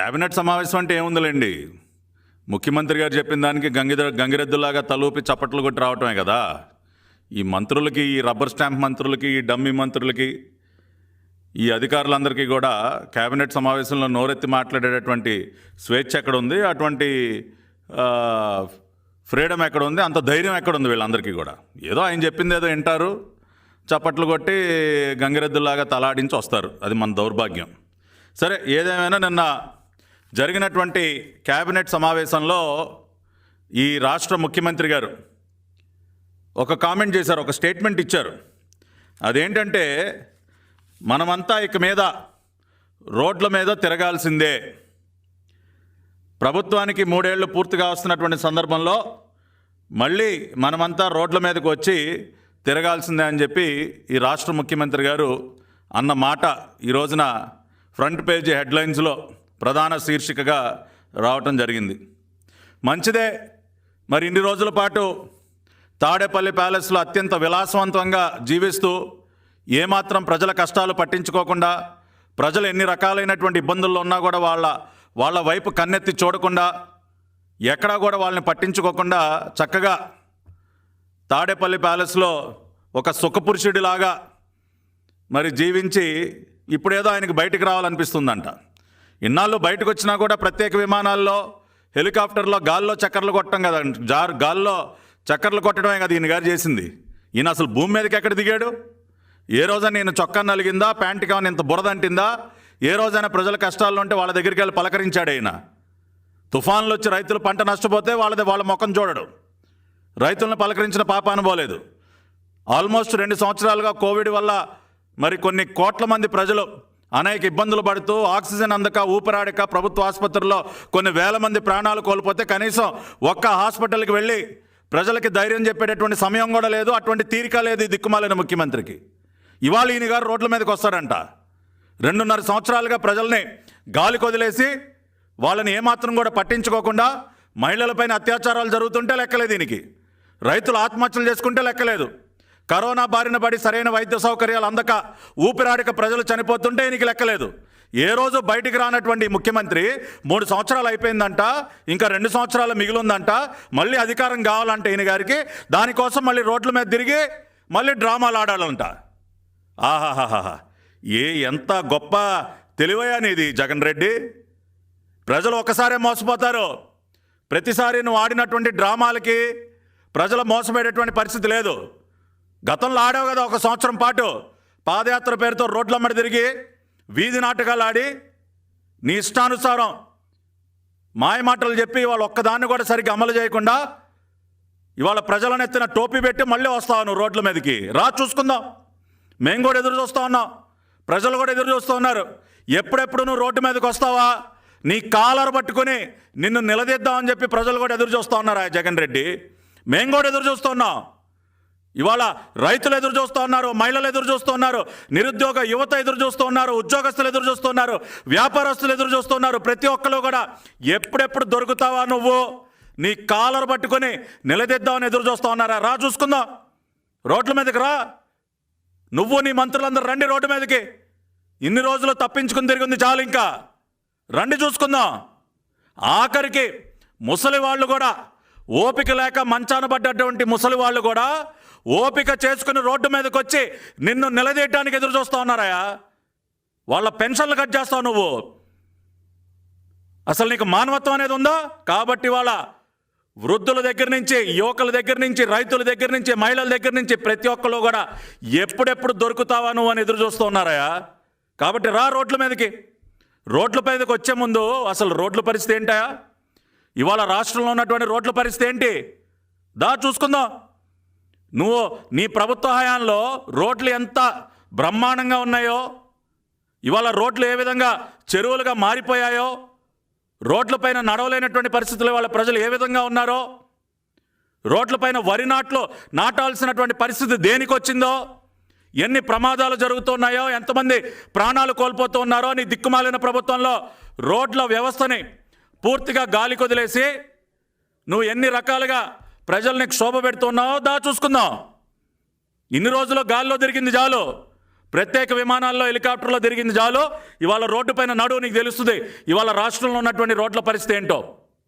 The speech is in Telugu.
క్యాబినెట్ సమావేశం అంటే ఏముందిలేండి? ముఖ్యమంత్రి గారు చెప్పిన దానికి గంగిద గంగిరెద్దులాగా తలూపి చప్పట్లు కొట్టి రావటమే కదా. ఈ మంత్రులకి ఈ రబ్బర్ స్టాంప్ మంత్రులకి ఈ డమ్మీ మంత్రులకి ఈ అధికారులందరికీ కూడా క్యాబినెట్ సమావేశంలో నోరెత్తి మాట్లాడేటటువంటి స్వేచ్ఛ ఎక్కడ ఉంది అటువంటి ఫ్రీడమ్ ఎక్కడ ఉంది అంత ధైర్యం ఎక్కడ ఉంది వీళ్ళందరికీ కూడా? ఏదో ఆయన చెప్పింది ఏదో వింటారు. చప్పట్లు కొట్టి గంగిరెద్దులాగా తలాడించి వస్తారు. అది మన దౌర్భాగ్యం. సరే ఏదేమైనా నిన్న జరిగినటువంటి క్యాబినెట్ సమావేశంలో ఈ రాష్ట్ర ముఖ్యమంత్రి గారు ఒక కామెంట్ చేశారు ఒక స్టేట్మెంట్ ఇచ్చారు. అదేంటంటే మనమంతా ఇక మీద రోడ్ల మీద తిరగాల్సిందే. ప్రభుత్వానికి మూడేళ్ళు పూర్తిగా వస్తున్నటువంటి సందర్భంలో మళ్ళీ మనమంతా రోడ్ల మీదకు వచ్చి తిరగాల్సిందే అని చెప్పి ఈ రాష్ట్ర ముఖ్యమంత్రి గారు అన్న మాట ఈ రోజున ఫ్రంట్ పేజీ హెడ్లైన్స్లో ప్రధాన శీర్షికగా రావటం జరిగింది. మంచిదే. మరి ఇన్ని రోజుల పాటు తాడేపల్లి ప్యాలెస్లో అత్యంత విలాసవంతంగా జీవిస్తూ ఏమాత్రం ప్రజల కష్టాలు పట్టించుకోకుండా ప్రజలు ఎన్ని రకాలైనటువంటి ఇబ్బందుల్లో ఉన్నా కూడా వాళ్ళ వాళ్ళ వైపు కన్నెత్తి చూడకుండా ఎక్కడా కూడా వాళ్ళని పట్టించుకోకుండా చక్కగా తాడేపల్లి ప్యాలెస్లో ఒక సుఖపురుషుడిలాగా మరి జీవించి ఇప్పుడేదో ఆయనకి బయటికి రావాలనిపిస్తుందంట. ఇన్నాళ్ళు బయటకు వచ్చినా కూడా ప్రత్యేక విమానాల్లో హెలికాప్టర్లో గాల్లో చక్కర్లు కొట్టడం కదా జార్ గాల్లో చక్కర్లు కొట్టడమే కదా ఈయన గారు చేసింది. ఈయన అసలు భూమి మీదకి ఎక్కడ దిగాడు? ఏ రోజైనా నేను చొక్కా నలిగిందా ప్యాంట్ కావని ఇంత బురదంటిందా? ఏ రోజైనా ప్రజల కష్టాల్లో ఉంటే వాళ్ళ దగ్గరికి వెళ్ళి పలకరించాడు ఆయన తుఫాన్లు వచ్చి రైతులు పంట నష్టపోతే వాళ్ళది వాళ్ళ ముఖం చూడడు. రైతులను పలకరించిన పాప అనుభవలేదు. ఆల్మోస్ట్ రెండు సంవత్సరాలుగా కోవిడ్ వల్ల మరి కొన్ని కోట్ల మంది ప్రజలు అనేక ఇబ్బందులు పడుతూ ఆక్సిజన్ అందక ఊపిరాడక ప్రభుత్వ ఆసుపత్రుల్లో కొన్ని వేల మంది ప్రాణాలు కోల్పోతే కనీసం ఒక్క హాస్పిటల్కి వెళ్ళి ప్రజలకి ధైర్యం చెప్పేటటువంటి సమయం కూడా లేదు అటువంటి తీరిక లేదు దిక్కుమాలిన ముఖ్యమంత్రికి. ఇవాళ ఈయన గారు రోడ్ల మీదకి వస్తారంట రెండున్నర సంవత్సరాలుగా ప్రజల్ని గాలి కొదిలేసి వాళ్ళని ఏమాత్రం కూడా పట్టించుకోకుండా మహిళలపైన అత్యాచారాలు జరుగుతుంటే లెక్కలేదు దీనికి రైతులు ఆత్మహత్యలు చేసుకుంటే లెక్కలేదు. కరోనా బారిన పడి సరైన వైద్య సౌకర్యాలు అందక ఊపిరాడిక ప్రజలు చనిపోతుంటే ఈయనకి లెక్కలేదు. ఏ రోజు బయటికి రానటువంటి ముఖ్యమంత్రి మూడు సంవత్సరాలు అయిపోయిందంట ఇంకా రెండు సంవత్సరాలు మిగిలిందంట మళ్ళీ అధికారం కావాలంటే ఈయన గారికి దానికోసం మళ్ళీ రోడ్ల మీద తిరిగి మళ్ళీ డ్రామాలు ఆడాలంట. ఆహాహాహా ఏ ఎంత గొప్ప తెలివయా నీది జగన్ రెడ్డి. ప్రజలు ఒక్కసారే మోసపోతారు. ప్రతిసారి నువ్వు ఆడినటువంటి డ్రామాలకి ప్రజలు మోసపోయేటటువంటి పరిస్థితి లేదు. గతంలో ఆడావు కదా ఒక సంవత్సరం పాటు. పాదయాత్ర పేరుతో రోడ్లమ్మడి తిరిగి వీధి నాటకాలు ఆడి నీ ఇష్టానుసారం మాయ మాటలు చెప్పి వాళ్ళు ఒక్కదాన్ని కూడా సరిగ్గా అమలు చేయకుండా ఇవాళ ప్రజలను ఎత్తిన టోపీ పెట్టి మళ్ళీ వస్తావు నువ్వు రోడ్ల మీదకి. రా చూసుకుందాం. మేము కూడా ఎదురు చూస్తూ ఉన్నాం. ప్రజలు కూడా ఎదురు చూస్తూ ఉన్నారు. ఎప్పుడెప్పుడు నువ్వు రోడ్డు మీదకి వస్తావా? నీ కాలర్ పట్టుకొని నిన్ను నిలదీద్దామని చెప్పి ప్రజలు కూడా ఎదురు చూస్తూ ఉన్నారు ఆ జగన్ రెడ్డి. మేము కూడా ఎదురు చూస్తున్నాం ఇవాళ రైతులు ఎదురు చూస్తూ ఉన్నారు మహిళలు ఎదురు చూస్తూ ఉన్నారు నిరుద్యోగ యువత ఎదురు చూస్తూ ఉన్నారు ఉద్యోగస్తులు ఎదురు చూస్తున్నారు వ్యాపారస్తులు ఎదురు చూస్తున్నారు ప్రతి ఒక్కరు కూడా ఎప్పుడెప్పుడు దొరుకుతావా నువ్వు? నీ కాలర్ పట్టుకొని నిలదీద్దామని ఎదురు చూస్తూ ఉన్నారా? రా చూసుకుందాం. రోడ్ల మీదకి రా. నువ్వు నీ మంత్రులందరూ రండి రోడ్డు మీదకి. ఇన్ని రోజులు తప్పించుకుని తిరిగింది చాలు ఇంకా. రండి చూసుకుందాం. ఆఖరికి ముసలి వాళ్ళు కూడా ఓపిక లేక మంచాన పడ్డటువంటి ముసలి వాళ్ళు కూడా ఓపిక చేసుకుని రోడ్డు మీదకి వచ్చి నిన్ను నిలదీయడానికి ఎదురు చూస్తూ ఉన్నారాయా వాళ్ళ పెన్షన్లు కట్ చేస్తావు నువ్వు. అసలు నీకు మానవత్వం అనేది ఉందా? కాబట్టి వాళ్ళ వృద్ధుల దగ్గర నుంచి యువకుల దగ్గర నుంచి రైతుల దగ్గర నుంచి మహిళల దగ్గర నుంచి ప్రతి ఒక్కరు కూడా ఎప్పుడెప్పుడు దొరుకుతావా నువ్వు అని ఎదురు చూస్తూ ఉన్నారయ్యా. కాబట్టి రా రోడ్ల మీదకి. రోడ్ల మీదకి వచ్చే ముందు అసలు రోడ్ల పరిస్థితి ఏంటయా ఇవాళ రాష్ట్రంలో ఉన్నటువంటి రోడ్ల పరిస్థితి ఏంటి? దా చూసుకుందాం. నువ్వు నీ ప్రభుత్వ హయాంలో రోడ్లు ఎంత బ్రహ్మాండంగా ఉన్నాయో ఇవాళ రోడ్లు ఏ విధంగా చెరువులుగా మారిపోయాయో రోడ్లపైన నడవలేనటువంటి పరిస్థితులు వాళ్ళ ప్రజలు ఏ విధంగా ఉన్నారో రోడ్లపైన వరి నాట్లు నాటాల్సినటువంటి పరిస్థితి దేనికి వచ్చిందో ఎన్ని ప్రమాదాలు జరుగుతున్నాయో ఎంతమంది ప్రాణాలు కోల్పోతూ ఉన్నారో నీ దిక్కుమాలిన ప్రభుత్వంలో రోడ్ల వ్యవస్థని పూర్తిగా గాలి కొదిలేసి నువ్వు ఎన్ని రకాలుగా ప్రజల్ని క్షోభ పెడుతున్నావో దా చూసుకుందాం. ఇన్ని రోజులు గాల్లో తిరిగింది చాలు ప్రత్యేక విమానాల్లో హెలికాప్టర్లో తిరిగింది చాలు ఇవాళ రోడ్డు పైన నడువు నీకు తెలుస్తుంది. ఇవాళ రాష్ట్రంలో ఉన్నటువంటి రోడ్ల పరిస్థితి ఏంటో?